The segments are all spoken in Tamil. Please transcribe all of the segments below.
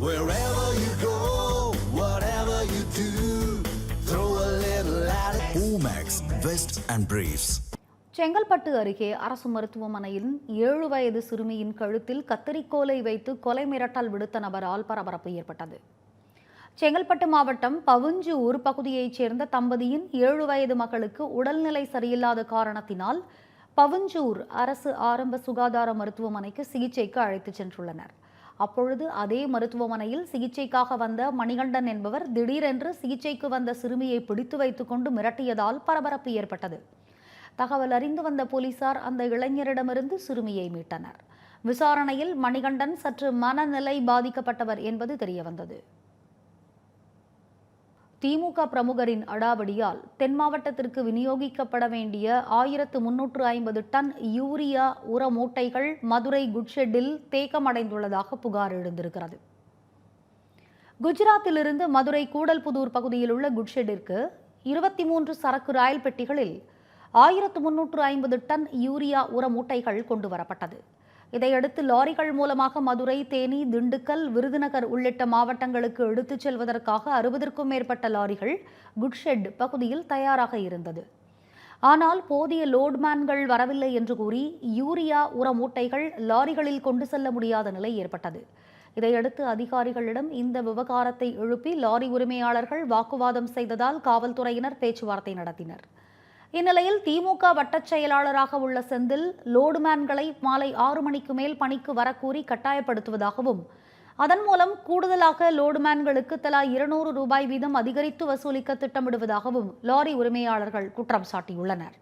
Wherever you go, whatever you do, throw a little at it. Omax, Vest and Briefs. Chengalpattu அருகே அரசு மருத்துவமனையில் ஏழு வயது சிறுமியின் கழுத்தில் கத்தரிக்கோலை வைத்து கொலை மிரட்டல் விடுத்த நபரால் பரபரப்பு ஏற்பட்டது செங்கல்பட்டு மாவட்டம் பவுஞ்சூர் பகுதியைச் சேர்ந்த தம்பதியின் ஏழு வயது மகளுக்கு உடல்நிலை சரியில்லாத காரணத்தினால் பவுஞ்சூர் அரசு ஆரம்ப சுகாதார மருத்துவமனைக்கு சிகிச்சைக்கு அழைத்துச் சென்றுள்ளனர் அப்பொழுது அதே மருத்துவமனையில் சிகிச்சைக்காக வந்த மணிகண்டன் என்பவர் திடீரென்று சிகிச்சைக்கு வந்த சிறுமியை பிடித்து வைத்துக்கொண்டு மிரட்டியதால் பரபரப்பு ஏற்பட்டது. தகவல் அறிந்து வந்த போலீசார் அந்த இளைஞரிடமிருந்து சிறுமியை மீட்டனர். விசாரணையில் மணிகண்டன் சற்று மனநிலை பாதிக்கப்பட்டவர் என்பது தெரியவந்தது. திமுக பிரமுகரின் அடாவடியால் தென் மாவட்டத்திற்கு விநியோகிக்கப்பட வேண்டிய ஆயிரத்து முன்னூற்று ஐம்பது டன் யூரியா உர மூட்டைகள் மதுரை குட்ஷெட்டில் தேக்கமடைந்துள்ளதாக புகார் எழுந்திருக்கிறது. குஜராத்திலிருந்து மதுரை கூடல்புதூர் பகுதியில் உள்ள குட்ஷெட்டிற்கு இருபத்தி மூன்று சரக்கு ராயல் பெட்டிகளில் ஆயிரத்து முன்னூற்று ஐம்பது டன் யூரியா உர மூட்டைகள் கொண்டு வரப்பட்டது. இதையடுத்து லாரிகள் மூலமாக மதுரை தேனி திண்டுக்கல் விருதுநகர் உள்ளிட்ட மாவட்டங்களுக்கு எடுத்துச் செல்வதற்காக அறுபதற்கும் மேற்பட்ட லாரிகள் குட்ஷெட் பகுதியில் தயாராக இருந்தது. ஆனால் போதிய லோட்மேன்கள் வரவில்லை என்று கூறி யூரியா உர மூட்டைகள் லாரிகளில் கொண்டு செல்ல முடியாத நிலை ஏற்பட்டது. இதையடுத்து அதிகாரிகளிடம் இந்த விவகாரத்தை எழுப்பி லாரி உரிமையாளர்கள் வாக்குவாதம் செய்ததால் காவல்துறையினர் பேச்சுவார்த்தை நடத்தினர். இந்நிலையில் திமுக வட்டச் செயலாளராக உள்ள செந்தில் லோடுமேன்களை மாலை ஆறு மணிக்கு மேல் பணிக்கு வரக்கூறி கட்டாயப்படுத்துவதாகவும் அதன் மூலம் கூடுதலாக லோடுமேன்களுக்கு தலா இருநூறு ரூபாய் வீதம் அதிகரித்து வசூலிக்க திட்டமிடுவதாகவும் லாரி உரிமையாளர்கள் குற்றம் சாட்டியுள்ளனர்.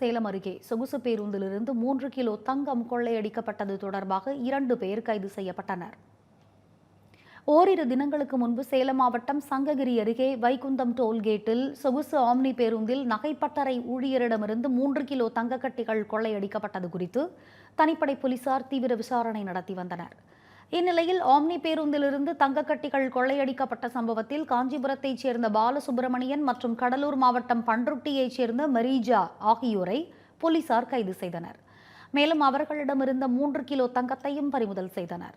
சேலம் அருகே சொகுசு பேருந்திலிருந்து மூன்று கிலோ தங்கம் கொள்ளையடிக்கப்பட்டது தொடர்பாக இரண்டு பேர் கைது செய்யப்பட்டனர். ஓரிரு தினங்களுக்கு முன்பு சேலம் மாவட்டம் சங்ககிரி அருகே வைகுந்தம் டோல்கேட்டில் சொகுசு ஆம்னி பேருந்தில் நகைப்பட்டறை ஊழியரிடமிருந்து மூன்று கிலோ தங்கக்கட்டிகள் கொள்ளையடிக்கப்பட்டது குறித்து தனிப்படை போலீசார் தீவிர விசாரணை நடத்தி வந்தனர். இந்நிலையில் ஆம்னி பேருந்திலிருந்து தங்கக்கட்டிகள் கொள்ளையடிக்கப்பட்ட சம்பவத்தில் காஞ்சிபுரத்தைச் சேர்ந்த பாலசுப்பிரமணியன் மற்றும் கடலூர் மாவட்டம் பன்ருட்டியைச் சேர்ந்த மரீஜா ஆகியோரை போலீசார் கைது செய்தனர். மேலும் அவர்களிடமிருந்த மூன்று கிலோ தங்கத்தையும் பறிமுதல் செய்தனர்.